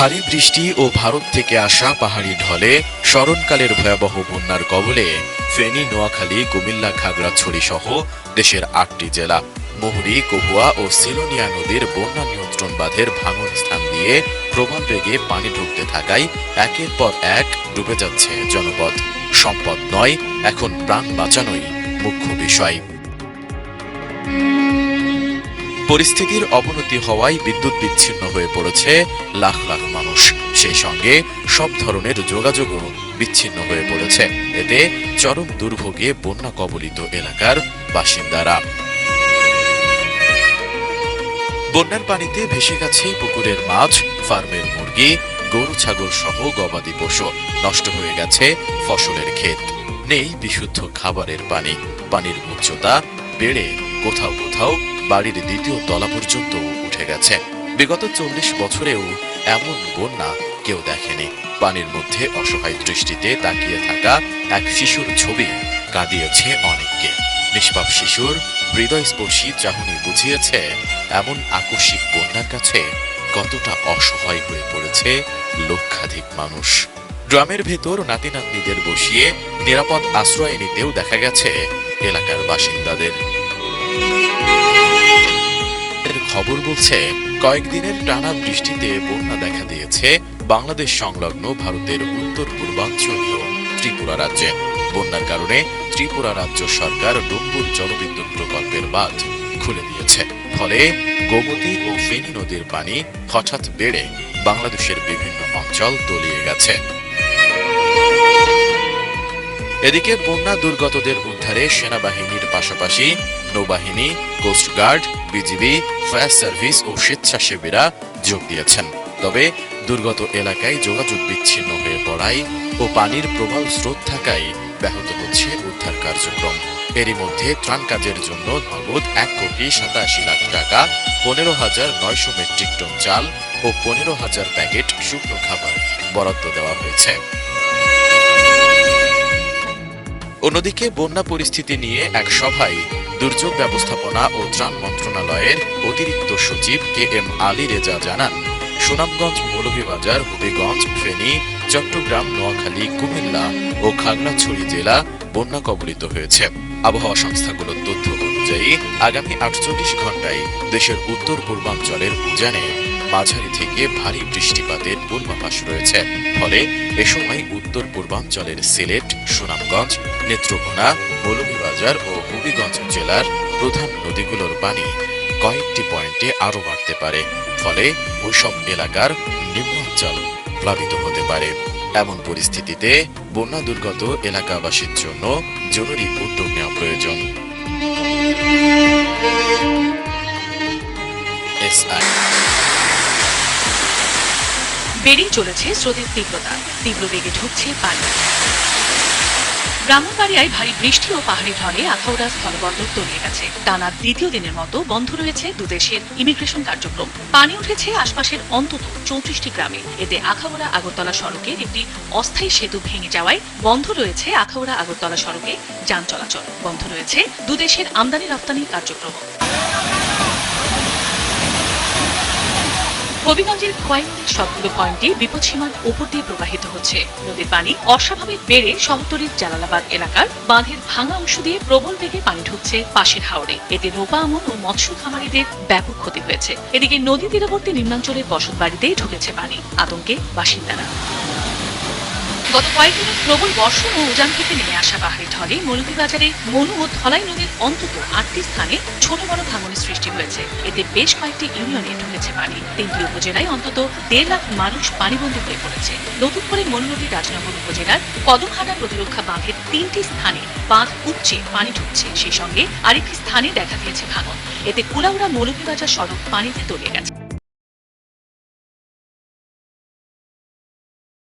ভারী বৃষ্টি ও ভারত থেকে আসা পাহাড়ি ঢলে স্মরণকালের ভয়াবহ বন্যার কবলে ফেনী, নোয়াখালী, কুমিল্লা, খাগড়াছড়ি সহ দেশের আটটি জেলা, মুহুরী কহুয়া ও সিলোনিয়া নদীর বন্যা নিয়ন্ত্রণ বাঁধের ভাঙন স্থান দিয়ে প্রবল বেগে পানি ঢুকতে থাকায় একের পর এক ডুবে যাচ্ছে জনপদ। সম্পদ নয়, এখন প্রাণ বাঁচানোই মুখ্য বিষয়। পরিস্থিতির অবনতি হওয়ায় বিদ্যুৎ বিচ্ছিন্ন হয়ে পড়েছে লাখ লাখ মানুষ। সেই সঙ্গে সব ধরনের যোগাযোগও বিচ্ছিন্ন হয়ে পড়েছে। এতে চরম দুর্ভোগে বন্যা কবলিত এলাকার বাসিন্দারা। বন্যার পানিতে ভেসে গেছে পুকুরের মাছ, ফার্মের মুরগি, গরু, ছাগল সহ গবাদি পশু। নষ্ট হয়ে গেছে ফসলের ক্ষেত। নেই বিশুদ্ধ খাবারের পানি। পানির উচ্চতা বেড়ে কোথাও কোথাও বাড়ির দ্বিতীয় তলা পর্যন্ত উঠে গেছে। বিগত চল্লিশ বছরেও এমন বন্যা কেউ দেখেনি। পানির মধ্যে অসহায় দৃষ্টিতে তাকিয়ে থাকা এক শিশুর ছবি কাঁদিয়েছে অনেককে। নিষ্পাপ শিশুর হৃদয়স্পর্শী চাহনি বুঝিয়েছে, এমন আকস্মিক বন্যার কাছে কতটা অসহায় হয়ে পড়েছে লক্ষাধিক মানুষ। গ্রামের ভেতর নাতি নাতনিদের বসিয়ে নিরাপদ আশ্রয় নিতেও দেখা গেছে এলাকার বাসিন্দাদের। খবর বলছে, কয়েকদিনের টানা বৃষ্টিতে বন্যা দেখা দিয়েছে বাংলাদেশ সংলগ্ন ভারতের উত্তর পূর্বাঞ্চলীয় ত্রিপুরা রাজ্যে। বন্যার কারণে ত্রিপুরা রাজ্য সরকার ডম্বুর জলবিদ্যুৎ প্রকল্পের বাঁধ খুলে দিয়েছে। ফলে গোমতী ও ফেনী নদীর পানি হঠাৎ বেড়ে বাংলাদেশের বিভিন্ন অঞ্চল তলিয়ে গেছে। এদিকে বন্যা দুর্গতদের উদ্ধারে সেনাবাহিনীর পাশাপাশি নৌবাহিনী coast guard BGB, fire service ও স্বেচ্ছাসেবীরা যোগ দিয়েছেন। তবে দুর্গত এলাকায় যোগাযোগ বিচ্ছিন্ন হয়ে পড়ায় ও পানির প্রবল স্রোত থাকায় ব্যাহত হচ্ছে উদ্ধার কার্যক্রম। এরই মধ্যে ত্রাণ কাজের জন্য নগদ এক কোটি সাতাশি লাখ টাকা, পনেরো হাজার নয়শো মেট্রিক টন চাল ও পনেরো হাজার প্যাকেট শুকনো খাবার বরাদ্দ দেওয়া হয়েছে। অন্যদিকে বন্যা পরিস্থিতি নিয়ে এক সভায় দুর্যোগ ব্যবস্থাপনা ও ত্রাণ মন্ত্রণালয়ের অতিরিক্ত সচিব কে এম আলী রেজা জানান, সুনামগঞ্জ মৌলভীবাজার, হবিগঞ্জ, ফেনী, চট্টগ্রাম, নোয়াখালী, কুমিল্লা ও খাগড়াছড়ি জেলা বন্যা কবলিত হয়েছে। আবহাওয়া সংস্থাগুলোর তথ্য অনুযায়ী, আগামী আটচল্লিশ ঘন্টায় দেশের উত্তর পূর্বাঞ্চলের উজানে মাঝারি থেকে ভারী বৃষ্টিপাতের পূর্বাভাস রয়েছে। ফলে এ সময় উত্তর পূর্বাঞ্চলের সিলেট, সুনামগঞ্জ, নেত্রকোনা, মৌলভীবাজার ও হবিগঞ্জ জেলার প্রধান নদীগুলোর পানি কয়েকটি পয়েন্টে আরও বাড়তে পারে। ফলে ওইসব এলাকার নিম্নাঞ্চল প্লাবিত হতে পারে। এমন পরিস্থিতিতে বন্যা দুর্গত এলাকাবাসীর জন্য জরুরি উদ্যোগ নেওয়া প্রয়োজন। এসআই বেড়েই চলেছে স্রোতের তীব্রতা। তীব্র বেগে ঢুকছে পানি। ব্রাহ্মণবাড়িয়ায় ভারী বৃষ্টি ও পাহাড়ি ঢলে আখাউড়া স্থলবন্দর তলিয়ে গেছে। টানা দ্বিতীয় দিনের মতো বন্ধ রয়েছে দুদেশের ইমিগ্রেশন কার্যক্রম। পানি উঠেছে আশপাশের অন্তত চৌত্রিশটি গ্রামে। এতে আখাউড়া আগরতলা সড়কের একটি অস্থায়ী সেতু ভেঙে যাওয়ায় বন্ধ রয়েছে আখাউড়া আগরতলা সড়কে যান চলাচল। বন্ধ রয়েছে দুদেশের আমদানি রপ্তানি কার্যক্রম হবিগঞ্জের কয়েকটি সবগুলো পয়েন্টে বিপদসীমার উপর দিয়ে প্রবাহিত হচ্ছে। নদীর পানি অস্বাভাবিক বেড়ে শহরতলির জালালাবাদ এলাকার বাঁধের ভাঙা অংশ দিয়ে প্রবল বেগে পানি ঢুকছে পাশের হাওড়ে এতে রোপা আমন ও মৎস্য খামারিদের ব্যাপক ক্ষতি হয়েছে। এদিকে নদী তীরবর্তী নিম্নাঞ্চলের বসত বাড়িতেই ঢুকেছে পানি। আতঙ্কে বাসিন্দারা। গত কয়েকদিনে প্রবল বর্ষণ ও উজান থেকে নেমে আসা পাহাড়ি ঢলে মৌলভীবাজারে মনু ও ধলাই নদীর অন্তত আটটি স্থানে ছোট বড় ভাঙনের সৃষ্টি হয়েছে। এতে বেশ কয়েকটি ইউনিয়নে ঢুকেছে পানি। তিনটি উপজেলায় অন্তত দেড় লাখ মানুষ পানিবন্দী হয়ে পড়েছে। নতুন করে মনু নদীর রাজনগর উপজেলার কদমহাটা প্রতিরক্ষা বাঁধের তিনটি স্থানে বাঁধ উপচে পানি ঢুকছে। সেই সঙ্গে আরেকটি স্থানে দেখা দিয়েছে ভাঙন। এতে কুলাউড়া মৌলভীবাজার সড়ক পানিতে তলিয়ে গেছে।